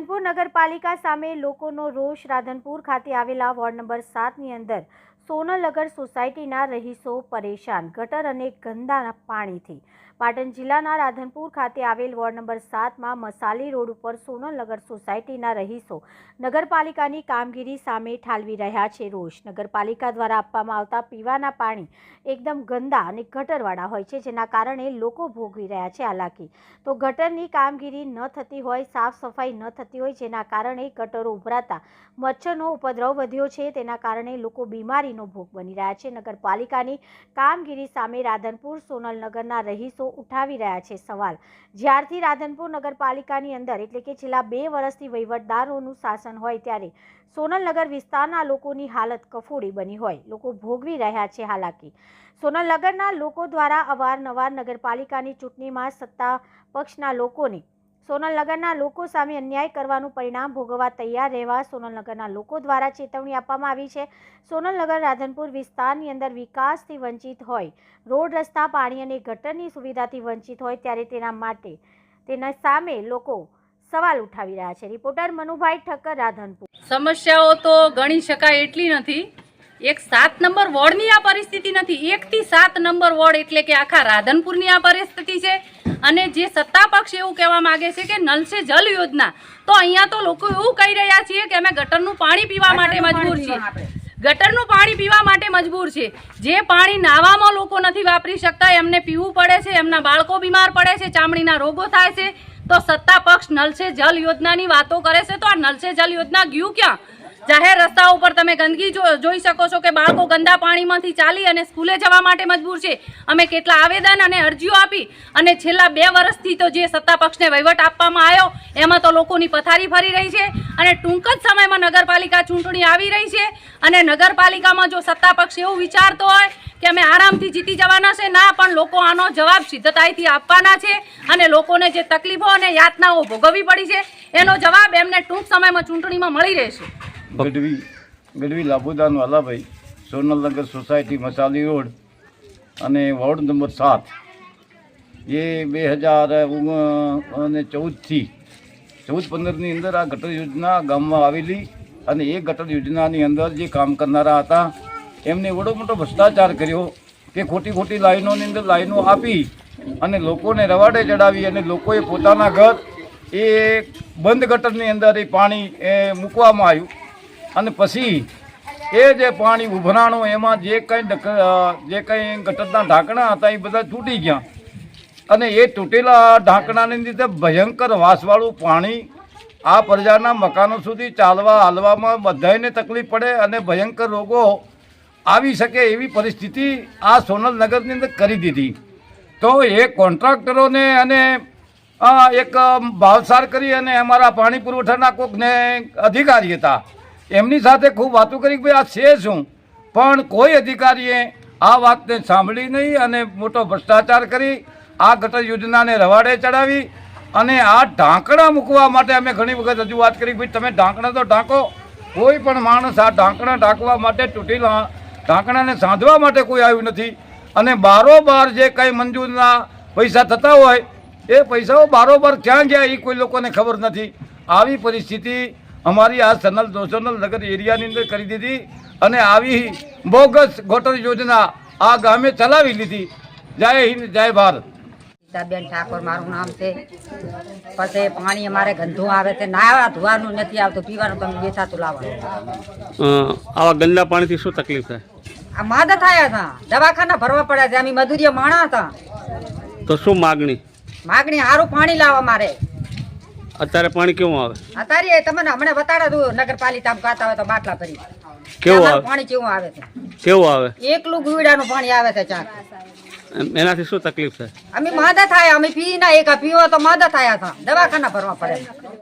રાધનપુર નગરપાલિકા સામે લોકોનો રોષ. રાધનપુર ખાતે આવેલા વોર્ડ નંબર સાતની અંદર સોનલનગર સોસાયટીના રહીશો પરેશાન. ગટર અને ગંદાના પાણીથી પાટણ જિલ્લાના રાધનપુર ખાતે આવેલ વોર્ડ નંબર સાતમાં મસાલી રોડ ઉપર સોનલનગર સોસાયટીના રહીશો નગરપાલિકાની કામગીરી સામે ઠાલવી રહ્યા છે રોષ. નગરપાલિકા દ્વારા આપવામાં આવતા પીવાના પાણી એકદમ ગંદા અને ગટરવાળા હોય છે, જેના કારણે લોકો ભોગવી રહ્યા છે હાલાકી. તો ગટરની કામગીરી ન થતી હોય, સાફ સફાઈ ન થતી હોય, જેના કારણે ગટરો ઉભરાતા મચ્છરનો ઉપદ્રવ વધ્યો છે, તેના કારણે લોકો બીમારીનો ભોગ બની રહ્યા છે. નગરપાલિકાની કામગીરી સામે રાધનપુર સોનલનગરના રહીશો ઉઠાવી રહ્યા છે સવાલ. જ્યારથી રાધનપુર નગરપાલિકાની અંદર એટલે કે છેલ્લા બે વર્ષથી વહીવટદારોનું શાસન હોય ત્યારે સોનલનગર વિસ્તારના લોકોની હાલત કફોડી બની હોય. લોકો ભોગવી રહ્યા છે હાલાકી. સોનલનગરના લોકો દ્વારા અવારનવાર નગરપાલિકાની ચૂંટણીમાં સત્તા પક્ષના લોકોને સોનલનગરના લોકો સામે અન્યાય કરવાનું પરિણામ ભોગવવા તૈયાર રહેવા સોનલનગરના લોકો દ્વારા ચેતવણી આપવામાં આવી છે. સોનલનગર રાધનપુર વિસ્તારની અંદર વિકાસથી વંચિત હોય, રોડ, રસ્તા, પાણી અને ગટરની સુવિધાથી વંચિત હોય ત્યારે તેના માટે તેના સામે લોકો સવાલ ઉઠાવી રહ્યા છે. રિપોર્ટર મનુભાઈ ઠક્કર, રાધનપુર. સમસ્યાઓ તો ગણી શકાય એટલી નથી એક સાત નંબર વોર્ડની આ પરિસ્થિતિ નથી. એક થી સાત નંબર વોર્ડ એટલે કે આખા રાધનપુરની આ પરિસ્થિતિ છે. અને જે સત્તા પક્ષ એવું કહેવા માંગે છે કે નલ સે જલ યોજના. તો અહીંયા તો લોકો એવું કહી રહ્યા છીએ કે અમે ગટરનું પાણી પીવા માટે મજબૂર છીએ. ગટરનું પાણી પીવા માટે મજબૂર છે. જે પાણી નાવામાં લોકો નથી વાપરી શકતા એમને પીવું પડે છે એમના બાળકો બીમાર પડે છે ચામડીના રોગો થાય છે. તો સત્તા પક્ષ નલ સે જલ યોજનાની વાતો કરે છે. તો આ નલ સે જલ યોજના ગયું ક્યાં? જાહેર રસ્તા ઉપર તમે ગંદકી જોઈ શકો છો કે બાળકો ગંદા પાણીમાંથી ચાલી અને સ્કૂલે જવા માટે મજબૂર છે. અમે કેટલા આવેદન અને અરજીઓ આપી અને છેલ્લા બે વર્ષથી તો જે સત્તા પક્ષને વહીવટ આપવામાં આવ્યો, એમાં તો લોકોની પથારી ફરી રહી છે અને ટૂંક જ સમયમાં નગરપાલિકા ચૂંટણી આવી રહી છે અને નગરપાલિકામાં જો સત્તા પક્ષ એવું વિચારતો હોય કે અમે આરામથી જીતી જવાના છે, ના, પણ લોકો આનો જવાબ સિદ્ધતાઈથી આપવાના છે અને લોકોને જે તકલીફો અને યાતનાઓ ભોગવવી પડી છે, એનો જવાબ એમને ટૂંક સમયમાં ચૂંટણીમાં મળી રહેશે. ગઢવી ગઢવી લાભુદાન વાલાભાઈ સોનલનગર સોસાયટી, મસાલી રોડ અને વોર્ડ નંબર સાત. એ બે હજાર અને ચૌદથી, ચૌદ પંદરની અંદર આ ગટર યોજના ગામમાં આવેલી અને એ ગટર યોજનાની અંદર જે કામ કરનારા હતા, એમને એવડો મોટો ભ્રષ્ટાચાર કર્યો કે ખોટી ખોટી લાઈનોની અંદર લાઈનો આપી અને લોકોને રવાડે ચડાવી અને લોકોએ પોતાના ઘર એ બંધ ગટરની અંદર એ પાણી મૂકવામાં આવ્યું. અને પછી એ જે પાણી ઉભરાણું, એમાં જે કંઈ જે કંઈ ગટરના ઢાંકણા હતા, એ બધા તૂટી ગયા. અને એ તૂટેલા ઢાંકણાની લીધે ભયંકર વાસવાળું પાણી આ પ્રજાના મકાનો સુધી ચાલવા, હાલવામાં બધાને તકલીફ પડે અને ભયંકર રોગો આવી શકે એવી પરિસ્થિતિ આ સોનલનગરની અંદર કરી દીધી. તો એ કોન્ટ્રાક્ટરોને અને એક ભાવસાર કરી અને અમારા પાણી પુરવઠાના કોકને અધિકારી હતા. એમની સાથે ખૂબ વાતો કરી ભાઈ આ છે શું? પણ કોઈ અધિકારીએ આ વાતને સાંભળી નહીં અને મોટો ભ્રષ્ટાચાર કરી, આ ગટર યોજનાને રવાડે ચડાવી અને આ ઢાંકણા મૂકવા માટે અમે ઘણી વખત રજૂઆત કરી ભાઈ તમે ઢાંકણા તો ઢાંકો. કોઈ પણ માણસ આ ઢાંકણા ઢાંકવા માટે તૂટેલા ઢાંકણાને સાંધવા માટે કોઈ આવ્યું નથી. અને બારોબાર જે કંઈ મંજૂરના પૈસા થતા હોય, એ પૈસાઓ બારોબાર ક્યાં ગયા એ કોઈ લોકોને ખબર નથી. આવી પરિસ્થિતિ અમારી આ સનલ દોસનલ નગર એરિયાની અંદર કરી દીધી અને આવી બોગસ ગોટર યોજના આ ગામે ચલાવી લીધી. જય હિન્દ જય ભારત. સીતાબેન ઠાકોર મારું નામ છે. પછી પાણી અમારે ગંધુ આવે છે. નાવા ધોવાનું નથી આવતું. પીવાનું તમે બેસાતું લાવવાનું. આવા ગંદા પાણીથી શું તકલીફ થાય આ માદા થયા હતા દવાખાના ભરવા પડ્યા છે. અમે મધુરિયા માણા હતા. તો શું માગણી? માગણી સારું પાણી લાવવા મારે અત્યારે પાણી કેવું આવે? અત્યારે તમને હમણાં બતાડા દઉં નગરપાલિકા ગાતા હોય તો બાટલા ભરી. કેવું આવે? પાણી કેવું આવે છે? કેવું આવે? એકલું ગુવડાનું પાણી આવે છે ચાર. એનાથી શું તકલીફ છે? અમે માદા થાય અમે પી ના એક પીવો તો માદા થયા હતા દવાખાના ભરવા પડે.